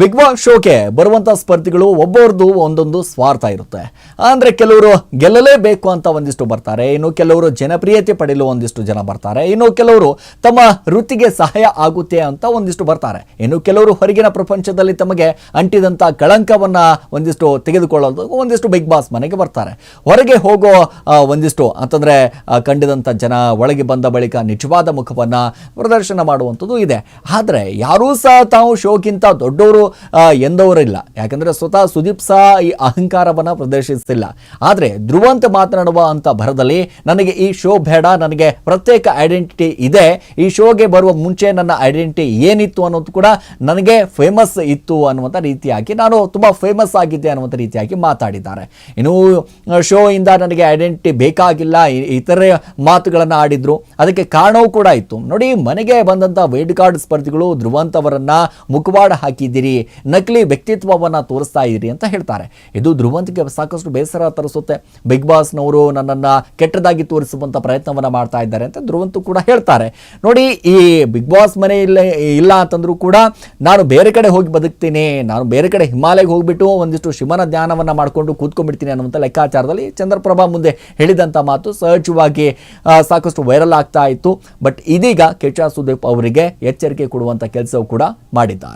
Big boss ಶೋಗೆ ಬರುವಂಥ ಸ್ಪರ್ಧಿಗಳು ಒಬ್ಬರದ್ದು ಒಂದೊಂದು ಸ್ವಾರ್ಥ ಇರುತ್ತೆ. ಅಂದರೆ ಕೆಲವರು ಗೆಲ್ಲಲೇಬೇಕು ಅಂತ ಒಂದಿಷ್ಟು ಬರ್ತಾರೆ, ಇನ್ನು ಕೆಲವರು ಜನಪ್ರಿಯತೆ ಪಡೆಯಲು ಒಂದಿಷ್ಟು ಜನ ಬರ್ತಾರೆ, ಇನ್ನು ಕೆಲವರು ತಮ್ಮ ವೃತ್ತಿಗೆ ಸಹಾಯ ಆಗುತ್ತೆ ಅಂತ ಒಂದಿಷ್ಟು ಬರ್ತಾರೆ. ಇನ್ನು ಕೆಲವರು ಹೊರಗಿನ ಪ್ರಪಂಚದಲ್ಲಿ ತಮಗೆ ಅಂಟಿದಂಥ ಕಳಂಕವನ್ನು ಒಂದಿಷ್ಟು ತೆಗೆದುಕೊಳ್ಳೋದು ಒಂದಿಷ್ಟು ಬಿಗ್ ಬಾಸ್ ಮನೆಗೆ ಬರ್ತಾರೆ. ಹೊರಗೆ ಹೋಗೋ ಒಂದಿಷ್ಟು ಅಂತಂದರೆ ಕಂಡಿದಂಥ ಜನ ಒಳಗೆ ಬಂದ ಬಳಿಕ ನಿಜವಾದ ಮುಖವನ್ನು ಪ್ರದರ್ಶನ ಮಾಡುವಂಥದ್ದು ಇದೆ. ಆದರೆ ಯಾರೂ ಸಹ ತಾವು ಶೋಗಿಂತ ದೊಡ್ಡವರು ಎಂದವರಿಲ್ಲ ಯಾಕಂದರೆ ಸ್ವತಃ ಸುದೀಪ್ ಸಹ ಈ ಅಹಂಕಾರವನ್ನು ಪ್ರದರ್ಶಿಸಿಲ್ಲ. ಆದರೆ ಧ್ರುವಂತ ಮಾತನಾಡುವ ಅಂತ ಭರದಲ್ಲಿ ನನಗೆ ಈ ಶೋ ಬೇಡ, ನನಗೆ ಪ್ರತ್ಯೇಕ ಐಡೆಂಟಿಟಿ ಇದೆ. ಈ ಶೋಗೆ ಬರುವ ಮುಂಚೆ ನನ್ನ ಐಡೆಂಟಿಟಿ ಏನಿತ್ತು ಅನ್ನೋದು ಕೂಡ ನನಗೆ ಫೇಮಸ್ ಇತ್ತು ಅನ್ನುವಂಥ ರೀತಿಯಾಗಿ ನಾನು ತುಂಬ ಫೇಮಸ್ ಆಗಿದ್ದೆ ಅನ್ನುವಂಥ ರೀತಿಯಾಗಿ ಮಾತಾಡಿದ್ದಾರೆ. ಇನ್ನು ಶೋ ಇಂದ ನನಗೆ ಐಡೆಂಟಿಟಿ ಬೇಕಾಗಿಲ್ಲ ಇತರ ಮಾತುಗಳನ್ನು ಆಡಿದ್ರು. ಅದಕ್ಕೆ ಕಾರಣವೂ ಕೂಡ ಇತ್ತು. ನೋಡಿ, ಮನೆಗೆ ಬಂದಂಥ ವೈಡ್ ಕಾರ್ಡ್ ಸ್ಪರ್ಧಿಗಳು ಧ್ರುವಂತ್ ಅವರನ್ನ ಮುಖವಾಡ ಹಾಕಿದ್ದೀರಿ. ನಕಲಿ ವ್ಯಕ್ತಿತ್ವವನ್ನು ತೋರಿಸ್ತಾ ಇದ್ದೀರಿ ಅಂತ ಹೇಳ್ತಾರೆ. ಇದು ಧ್ರುವಂತಿಗೆ ಸಾಕಷ್ಟು ಬೇಸರ ತರಿಸುತ್ತೆ. ಬಿಗ್ ಬಾಸ್ನವರು ನನ್ನನ್ನು ಕೆಟ್ಟದಾಗಿ ತೋರಿಸುವಂಥ ಪ್ರಯತ್ನವನ್ನು ಮಾಡ್ತಾ ಇದ್ದಾರೆ ಅಂತ ಧ್ರುವಂತು ಕೂಡ ಹೇಳ್ತಾರೆ. ನೋಡಿ, ಈ ಬಿಗ್ ಬಾಸ್ ಮನೆ ಇಲ್ಲ ಇಲ್ಲ ಅಂತಂದ್ರೂ ಕೂಡ ನಾನು ಬೇರೆ ಕಡೆ ಹೋಗಿ ಬದುಕ್ತೀನಿ. ನಾನು ಬೇರೆ ಕಡೆ ಹಿಮಾಲಯಕ್ಕೆ ಹೋಗ್ಬಿಟ್ಟು ಒಂದಿಷ್ಟು ಶಿವನ ಧ್ಯಾನವನ್ನು ಮಾಡಿಕೊಂಡು ಕೂತ್ಕೊಂಡ್ಬಿಡ್ತೀನಿ ಅನ್ನುವಂಥ ಲೆಕ್ಕಾಚಾರದಲ್ಲಿ ಚಂದ್ರಪ್ರಭಾ ಮುಂದೆ ಹೇಳಿದಂಥ ಮಾತು ಸಹಜವಾಗಿ ಸಾಕಷ್ಟು ವೈರಲ್ ಆಗ್ತಾ ಇತ್ತು. ಬಟ್ ಇದೀಗ ಕೆಚಾ ಸುದೀಪ್ ಅವರಿಗೆ ಎಚ್ಚರಿಕೆ ಕೊಡುವಂಥ ಕೆಲಸವೂ ಕೂಡ ಮಾಡಿದ್ದಾರೆ.